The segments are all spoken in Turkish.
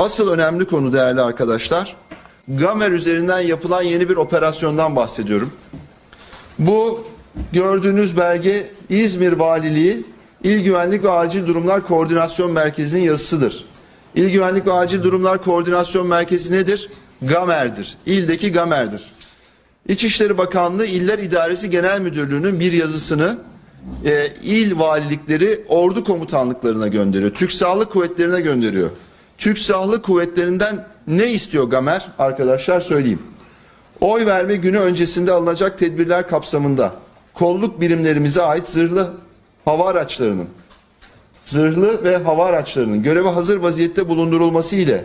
asıl önemli konu değerli arkadaşlar, Gamer üzerinden yapılan yeni bir operasyondan bahsediyorum. Bu gördüğünüz belge İzmir Valiliği İl Güvenlik ve Acil Durumlar Koordinasyon Merkezi'nin yazısıdır. İl Güvenlik ve Acil Durumlar Koordinasyon Merkezi nedir? GAMER'dir. İldeki GAMER'dir. İçişleri Bakanlığı İller İdaresi Genel Müdürlüğü'nün bir yazısını e, il valilikleri ordu komutanlıklarına gönderiyor. Türk Silahlı Kuvvetleri'ne gönderiyor. Türk Silahlı Kuvvetleri'nden ne istiyor GAMER? Arkadaşlar söyleyeyim. Oy verme günü öncesinde alınacak tedbirler kapsamında kolluk birimlerimize ait zırhlı hava araçlarının zırhlı ve hava araçlarının göreve hazır vaziyette bulundurulması ile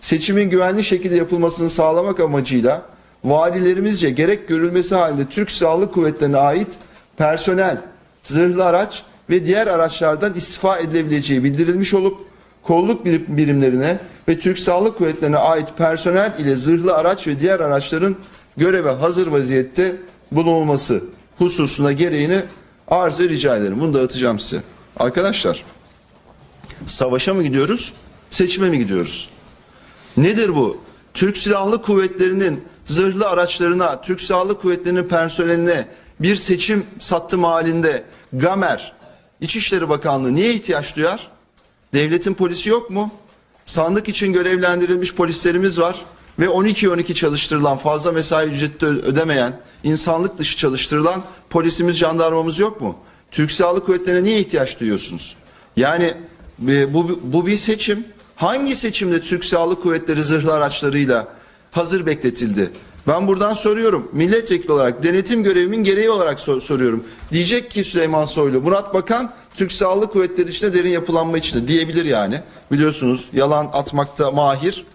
seçimin güvenli şekilde yapılmasını sağlamak amacıyla valilerimizce gerek görülmesi halinde Türk Silahlı Kuvvetleri'ne ait personel, zırhlı araç ve diğer araçlardan istifa edilebileceği bildirilmiş olup kolluk birim- birimlerine ve Türk Silahlı Kuvvetleri'ne ait personel ile zırhlı araç ve diğer araçların göreve hazır vaziyette bulunulması hususuna gereğini arz ve rica ederim. Bunu dağıtacağım size. Arkadaşlar savaşa mı gidiyoruz, seçime mi gidiyoruz? Nedir bu? Türk Silahlı Kuvvetleri'nin zırhlı araçlarına, Türk Silahlı Kuvvetleri'nin personeline bir seçim sattım halinde Gamer, İçişleri Bakanlığı niye ihtiyaç duyar? Devletin polisi yok mu? Sandık için görevlendirilmiş polislerimiz var ve 12-12 çalıştırılan fazla mesai ücreti de ödemeyen, insanlık dışı çalıştırılan polisimiz, jandarmamız yok mu? Türk Silahlı Kuvvetleri'ne niye ihtiyaç duyuyorsunuz? Yani e, bu, bu bir seçim. Hangi seçimde Türk Silahlı Kuvvetleri zırhlı araçlarıyla hazır bekletildi? Ben buradan soruyorum. Milletvekili olarak denetim görevimin gereği olarak sor- soruyorum. Diyecek ki Süleyman Soylu, Murat Bakan Türk Silahlı Kuvvetleri içinde derin yapılanma içinde diyebilir yani. Biliyorsunuz yalan atmakta mahir.